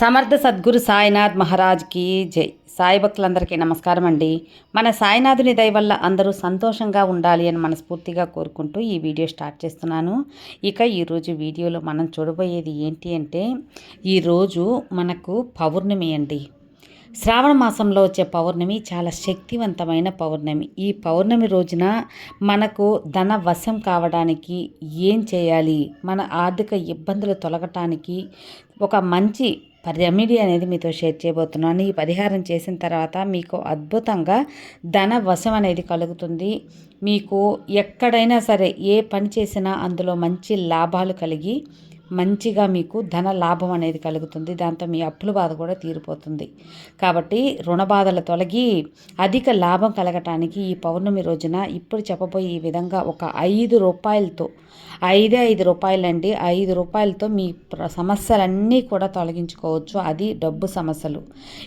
సమర్థ సద్గురు సాయినాథ్ మహారాజ్కి జై. సాయి భక్తులందరికీ నమస్కారం అండి. మన సాయినాథుని దయ వల్ల అందరూ సంతోషంగా ఉండాలి అని మనస్ఫూర్తిగా కోరుకుంటూ ఈ వీడియో స్టార్ట్ చేస్తున్నాను. ఇక ఈరోజు వీడియోలో మనం చూడబోయేది ఏంటి అంటే ఈరోజు మనకు పౌర్ణమి అండి. శ్రావణ మాసంలో వచ్చే పౌర్ణమి చాలా శక్తివంతమైన పౌర్ణమి. ఈ పౌర్ణమి రోజున మనకు ధన వశం కావడానికి ఏం చేయాలి? మన ఆర్థిక ఇబ్బందులు తొలగటానికి ఒక మంచి రెమెడీ అనేది మీతో షేర్ చేయబోతున్నాను. ఈ పరిహారం చేసిన తర్వాత మీకు అద్భుతంగా ధన వశం అనేది కలుగుతుంది. మీకు ఎక్కడైనా సరే ఏ పని చేసినా అందులో మంచి లాభాలు కలిగి మంచిగా మీకు ధన లాభం అనేది కలుగుతుంది. దాంతో మీ అప్పుల బాధ కూడా తీరిపోతుంది. కాబట్టి రుణ బాధలు తొలగి అధిక లాభం కలగటానికి ఈ పౌర్ణమి రోజున ఇప్పుడు చెప్పబోయే ఈ విధంగా ఒక ఐదు రూపాయలతో ఐదే ఐదు రూపాయలండి. ఐదు రూపాయలతో మీ సమస్యలన్నీ కూడా తొలగించుకోవచ్చు. అది డబ్బు సమస్యలు.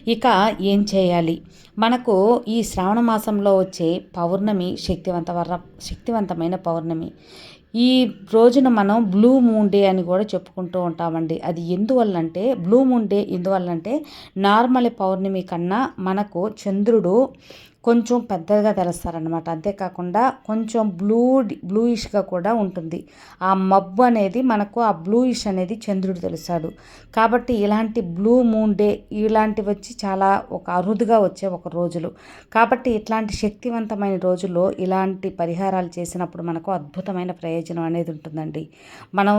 ఇక ఏం చేయాలి? మనకు ఈ శ్రావణ మాసంలో వచ్చే పౌర్ణమి శక్తివంత శక్తివంతమైన పౌర్ణమి. ఈ రోజున మనం బ్లూ మూన్ డే అని కూడా చెప్పుకుంటూ ఉంటామండి. అది ఎందువల్లంటే బ్లూ మూన్ డే ఎందువల్లంటే నార్మల్ పౌర్ణమి కన్నా మనకు చంద్రుడు కొంచెం పెద్దగా తెలుస్తారనమాట అంతేకాకుండా కొంచెం బ్లూ బ్లూయిష్గా కూడా ఉంటుంది. ఆ మబ్బు అనేది మనకు ఆ బ్లూయిష్ అనేది చంద్రుడు తెలుస్తాడు. కాబట్టి ఇలాంటి బ్లూ మూన్ డే ఇలాంటివి వచ్చి చాలా ఒక అరుదుగా వచ్చే ఒక రోజులు. కాబట్టి ఇట్లాంటి శక్తివంతమైన రోజుల్లో ఇలాంటి పరిహారాలు చేసినప్పుడు మనకు అద్భుతమైన ప్రయోజనం అనేది ఉంటుందండి. మనం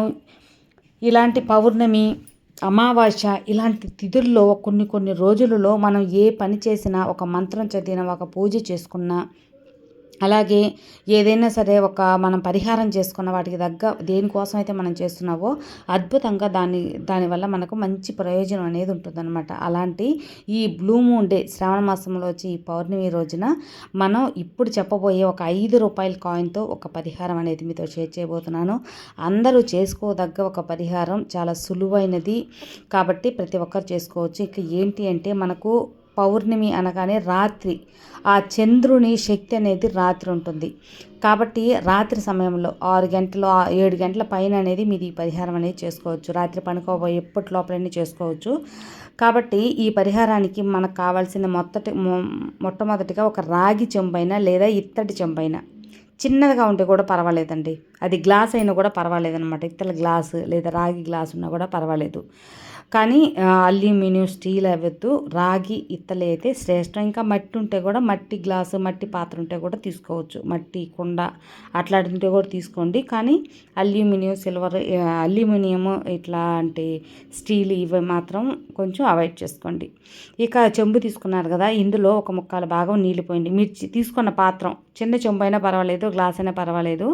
ఇలాంటి పౌర్ణమి అమావాస్య ఇలాంటి తిథుల్లో కొన్ని కొన్ని రోజులలో మనం ఏ పని చేసినా ఒక మంత్రం చదివిన ఒక పూజ చేసుకున్నా అలాగే ఏదైనా సరే ఒక మనం పరిహారం చేసుకున్న వాటికి తగ్గ దేనికోసం అయితే మనం చేస్తున్నావో అద్భుతంగా దాని దానివల్ల మనకు మంచి ప్రయోజనం అనేది ఉంటుందన్నమాట. అలాంటి ఈ బ్లూ మూన్ డే శ్రావణ మాసంలో వచ్చి ఈ పౌర్ణమి రోజున మనం ఇప్పుడు చెప్పబోయే ఒక ఐదు రూపాయల కాయిన్తో ఒక పరిహారం అనేది మీతో షేర్ చేయబోతున్నాను. అందరూ చేసుకోదగ్గ ఒక పరిహారం చాలా సులువైనది కాబట్టి ప్రతి ఒక్కరు చేసుకోవచ్చు. ఇక ఏంటి అంటే మనకు పౌర్ణమి అనగానే రాత్రి. ఆ చంద్రుని శక్తి అనేది రాత్రి ఉంటుంది. కాబట్టి రాత్రి సమయంలో ఆరు గంటలు ఏడు గంటల పైన అనేది మీది పరిహారం అనేది చేసుకోవచ్చు. రాత్రి పనుకోబోయే ఎప్పటి లోపలనే చేసుకోవచ్చు. కాబట్టి ఈ పరిహారానికి మనకు కావాల్సిన మొత్తటి మొట్టమొదటిగా ఒక రాగి చెంపైన లేదా ఇత్తడి చెంపైన చిన్నదిగా ఉంటే కూడా పర్వాలేదండి. అది గ్లాస్ అయినా కూడా పర్వాలేదనమాట ఇత్తల గ్లాసు లేదా రాగి గ్లాస్ ఉన్నా కూడా పర్వాలేదు. కానీ అల్యూమినియం స్టీల్ అవద్దు రాగి ఇత్తలే అయితే శ్రేష్టం. ఇంకా మట్టి ఉంటే కూడా మట్టి గ్లాసు మట్టి పాత్ర ఉంటే కూడా తీసుకోవచ్చు. మట్టి కుండ అట్లాంటి కూడా తీసుకోండి. కానీ అల్యూమినియం సిల్వర్ అల్యూమినియం ఇట్లాంటి స్టీల్ ఇవి మాత్రం కొంచెం అవాయిడ్ చేసుకోండి. ఇక చెంబు తీసుకున్నారు కదా ఇందులో ఒక ముక్కాల భాగం నీళ్ళిపోయింది మీరు తీసుకున్న పాత్రం చిన్న చెంబు అయినా పర్వాలేదు గ్లాస్ అయినా పర్వాలేదు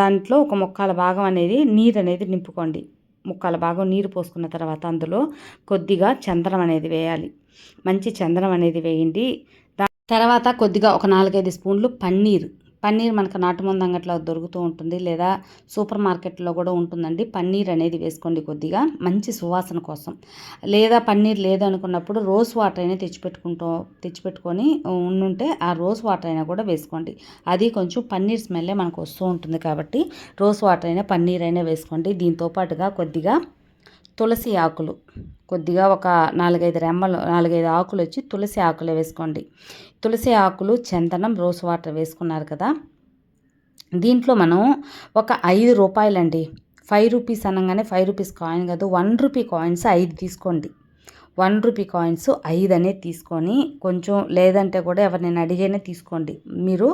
దాంట్లో ఒక ముక్కాల భాగం అనేది నీరు అనేది నింపుకోండి. ముక్కల భాగం నీరు పోసుకున్న తర్వాత అందులో కొద్దిగా చందనం అనేది వేయాలి. మంచి చందనం అనేది వేయండి. తర్వాత కొద్దిగా ఒక నాలుగైదు స్పూన్లు పన్నీరు పన్నీర్ మనకు నాటు ముందు అంగట్లో దొరుకుతూ ఉంటుంది లేదా సూపర్ మార్కెట్లో కూడా ఉంటుందండి. పన్నీర్ అనేది వేసుకోండి కొద్దిగా. మంచి సువాసన కోసం. లేదా పన్నీర్ లేదనుకున్నప్పుడు రోజ్ వాటర్ అయినా తెచ్చిపెట్టుకుంటూ తెచ్చిపెట్టుకొని ఉండుంటే ఆ రోజ్ వాటర్ అయినా కూడా వేసుకోండి. అది కొంచెం పన్నీర్ స్మెల్లే మనకు వస్తూ ఉంటుంది కాబట్టి రోజ్ వాటర్ అయినా పన్నీర్ అయినా వేసుకోండి. దీంతో పాటుగా కొద్దిగా తులసి ఆకులు. కొద్దిగా ఒక నాలుగైదు రెమ్మలు నాలుగైదు ఆకులు వచ్చి తులసి ఆకులు వేసుకోండి. తులసి ఆకులు చందనం రోజ్ వాటర్ వేసుకున్నారు కదా. దీంట్లో మనం ఒక ఐదు రూపాయలండి. ఫైవ్ రూపీస్ అనగానే ఫైవ్ రూపీస్ కాయిన్ కాదు వన్ రూపీ కాయిన్స్ ఐదు తీసుకోండి. వన్ రూపీ కాయిన్స్ ఐదు అనేది తీసుకొని కొంచెం లేదంటే కూడా ఎవరినైనా అడిగైనా తీసుకోండి. మీరు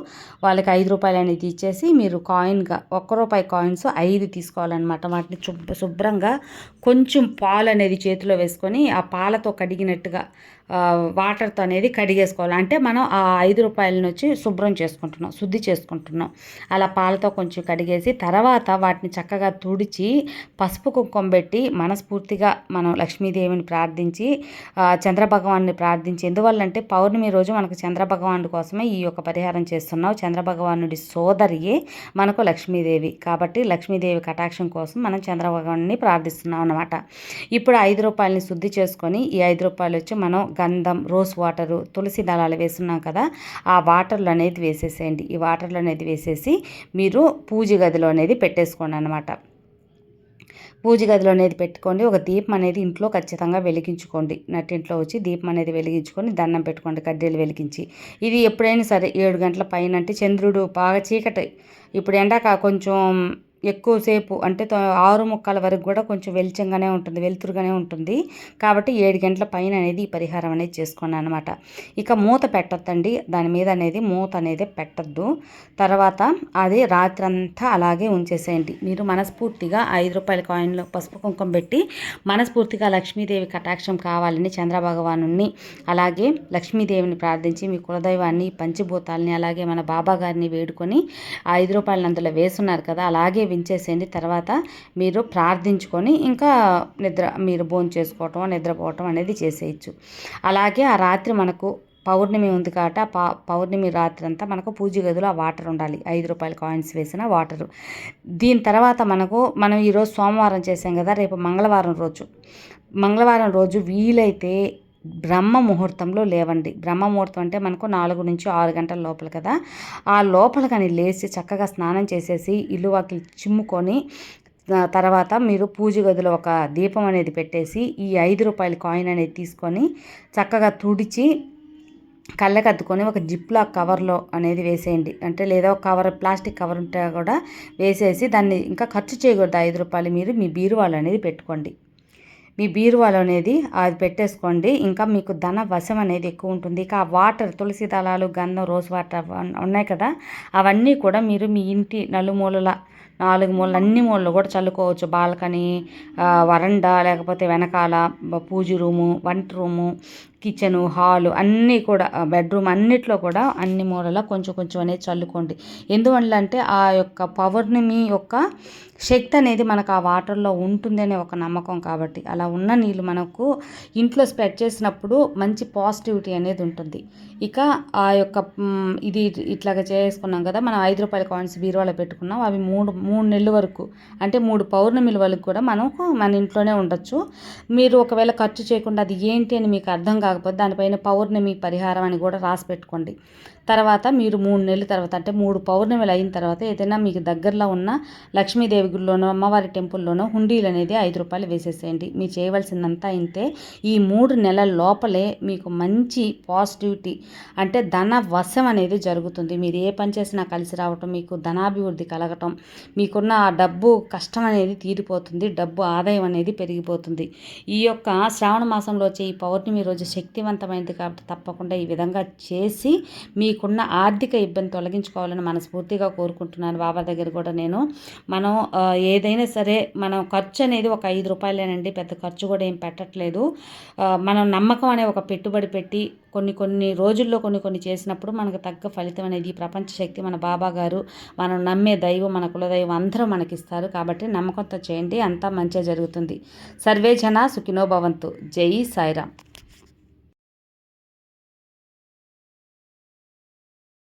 వాళ్ళకి ఐదు రూపాయలు అనేది ఇచ్చేసి మీరు కాయిన్గా ఒక్క రూపాయి కాయిన్స్ ఐదు తీసుకోవాలన్నమాట. వాటిని శుభ్రంగా కొంచెం పాలు అనేది చేతిలో వేసుకొని ఆ పాలతో కడిగినట్టుగా వాటర్తో అనేది కడిగేసుకోవాలి. అంటే మనం ఆ ఐదు రూపాయలను వచ్చి శుభ్రం చేసుకుంటున్నాం శుద్ధి చేసుకుంటున్నాం. అలా పాలతో కొంచెం కడిగేసి తర్వాత వాటిని చక్కగా తుడిచి పసుపు కుంకుమ పెట్టి మనస్ఫూర్తిగా మనం లక్ష్మీదేవిని ప్రార్థించి చంద్రభగవాన్ని ప్రార్థించి ఎందువల్లంటే పౌర్ణమి రోజు మనకు చంద్రభగవానుడి కోసమే ఈ యొక్క పరిహారం చేస్తున్నాం చంద్రభగవానుడి సోదరియే మనకు లక్ష్మీదేవి. కాబట్టి లక్ష్మీదేవి కటాక్షం కోసం మనం చంద్రభగవాన్ని ప్రార్థిస్తున్నాం అనమాట ఇప్పుడు ఐదు రూపాయలని శుద్ధి చేసుకొని ఈ ఐదు రూపాయలు వచ్చి మనం గంధం రోజ్ వాటరు తులసి దళాలు వేస్తున్నాం కదా ఆ వాటర్లు అనేది వేసేసేయండి. ఈ వాటర్లు అనేది వేసేసి మీరు పూజ గదిలో అనేది పెట్టేసుకోండి అనమాట పూజ గదిలో అనేది పెట్టుకోండి. ఒక దీపం అనేది ఇంట్లో ఖచ్చితంగా వెలిగించుకోండి. నట్టింట్లో వచ్చి దీపం అనేది వెలిగించుకొని దండం పెట్టుకోండి. కడ్డీలు వెలిగించి. ఇది ఎప్పుడైనా సరే ఏడు గంటల పైన అంటే చంద్రుడు బాగా చీకటి. ఇప్పుడు ఎండాక కొంచెం ఎక్కువసేపు అంటే ఆరు ముక్కల వరకు కూడా కొంచెం వెలిచంగానే ఉంటుంది వెలుతురుగానే ఉంటుంది. కాబట్టి ఏడు గంటల పైన అనేది ఈ పరిహారం అనేది చేసుకున్నాను అనమాట ఇక మూత పెట్టద్దండి. దాని మీద అనేది మూత అనేది పెట్టద్దు. తర్వాత అది రాత్రంతా అలాగే ఉంచేసేయండి. మీరు మనస్ఫూర్తిగా ఐదు రూపాయల కాయిన్లో పసుపు కుంకుమ పెట్టి మనస్ఫూర్తిగా లక్ష్మీదేవి కటాక్షం కావాలని చంద్రభగవాను అలాగే లక్ష్మీదేవిని ప్రార్థించి మీ కులదైవాన్ని పంచభూతాలని అలాగే మన బాబా గారిని వేడుకొని ఐదు రూపాయల అందులో వేసున్నారు కదా అలాగే వించేసేయండి. తర్వాత మీరు ప్రార్థించుకొని ఇంకా నిద్ర మీరు భోజనం చేసుకోవటం నిద్రపోవటం అనేది చేసేయచ్చు. అలాగే ఆ రాత్రి మనకు పౌర్ణమి ఉంది కాబట్టి ఆ పౌర్ణమి రాత్రి అంతా మనకు పూజ గదిలో ఆ వాటర్ ఉండాలి. ఐదు రూపాయల కాయిన్స్ వేసిన వాటరు. దీని తర్వాత మనకు మనం ఈరోజు సోమవారం చేసాం కదా రేపు మంగళవారం రోజు. మంగళవారం రోజు వీలైతే బ్రహ్మ ముహూర్తంలో లేవండి. బ్రహ్మ ముహూర్తం అంటే మనకు నాలుగు నుంచి ఆరు గంటల లోపల కదా. ఆ లోపల కానీ లేచి చక్కగా స్నానం చేసేసి ఇల్లు వాకిలు చిమ్ముకొని తర్వాత మీరు పూజ గదిలో ఒక దీపం అనేది పెట్టేసి ఈ ఐదు రూపాయల కాయిన్ అనేది తీసుకొని చక్కగా తుడిచి కళ్ళకద్దుకొని ఒక జిప్లా కవర్లో అనేది వేసేయండి. అంటే లేదా ఒక కవర్ ప్లాస్టిక్ కవర్ ఉంటే కూడా వేసేసి దాన్ని ఇంకా ఖర్చు చేయకూడదు. ఐదు రూపాయలు మీరు మీ బీరువాళ్ళు అనేది పెట్టుకోండి. మీ బీరువాలో అనేది అది పెట్టేసుకోండి. ఇంకా మీకు ధన వశం అనేది ఎక్కువ ఉంటుంది. ఇక ఆ వాటర్ తులసి దళాలు గంధం రోజ్ వాటర్ ఉన్నాయి కదా? అవన్నీ కూడా మీరు మీ ఇంటి నలుమూలల నాలుగు మూలలు అన్ని మూలలు కూడా చల్లుకోవచ్చు. బాల్కనీ వరండా లేకపోతే వెనకాల పూజ రూము వంట రూము కిచెను హాలు అన్నీ కూడా బెడ్రూమ్ అన్నిట్లో కూడా అన్ని మూలలా కొంచెం కొంచెం అనేది చల్లుకోండి. ఎందువల్ల అంటే ఆ యొక్క పవర్ని మీ యొక్క శక్తి అనేది మనకు ఆ వాటర్లో ఉంటుందనే ఒక నమ్మకం కాబట్టి. అలా ఉన్న నీళ్ళు మనకు ఇంట్లో స్ప్రెడ్ చేసినప్పుడు మంచి పాజిటివిటీ అనేది ఉంటుంది. ఇక ఆ యొక్క ఇది ఇట్లాగా చేసుకున్నాం కదా మనం ఐదు రూపాయల కాయిన్స్ బీరువాలో పెట్టుకున్నాం. అవి మూడు మూడు నెలల వరకు అంటే మూడు పౌర్ణమిల వరకు కూడా మనకు మన ఇంట్లోనే ఉండొచ్చు. మీరు ఒకవేళ ఖర్చు చేయకుండా అది ఏంటి అని మీకు అర్థం కాకపోతే దానిపైన పౌర్ణమి పరిహారం అని కూడా రాసి పెట్టుకోండి. తర్వాత మీరు మూడు నెలల తర్వాత అంటే మూడు పౌర్ణమిలు అయిన తర్వాత ఏదైనా మీకు దగ్గరలో ఉన్న లక్ష్మీదేవి గుడిలోనో అమ్మవారి టెంపుల్లోనో హుండీలు అనేది ఐదు రూపాయలు వేసేసేయండి. మీరు చేయవలసిందంతా ఇంతే. ఈ మూడు నెలల లోపలే మీకు మంచి పాజిటివిటీ అంటే ధన వశం అనేది జరుగుతుంది. మీరు ఏ పని చేసినా కలిసి రావటం మీకు ధనాభివృద్ధి కలగటం మీకున్న ఆ డబ్బు కష్టం అనేది తీరిపోతుంది డబ్బు ఆదాయం అనేది పెరిగిపోతుంది. ఈ యొక్క శ్రావణ మాసంలో వచ్చే ఈ పౌర్ణమి రోజు శక్తివంతమైనది కాబట్టి తప్పకుండా ఈ విధంగా చేసి మీకున్న ఆర్థిక ఇబ్బంది తొలగించుకోవాలని మనస్ఫూర్తిగా కోరుకుంటున్నాను. బాబా దగ్గర కూడా నేను మనం ఏదైనా సరే మనం ఖర్చు అనేది ఒక ఐదు రూపాయలేనండి. పెద్ద ఖర్చు కూడా ఏం పెట్టట్లేదు. మనం నమ్మకం అనే ఒక పెట్టుబడి పెట్టి కొన్ని కొన్ని రోజుల్లో కొన్ని కొన్ని చేసినప్పుడు మనకు తగ్గ ఫలితం అనేది ప్రపంచ శక్తి మన బాబా గారు మనం నమ్మే దైవం మన కులదైవం అందరూ మనకిస్తారు. కాబట్టి నమ్మకంతో చేయండి. అంతా మంచిగా జరుగుతుంది. సర్వే జన సుఖినోభవంతు జై సాయిరామ్.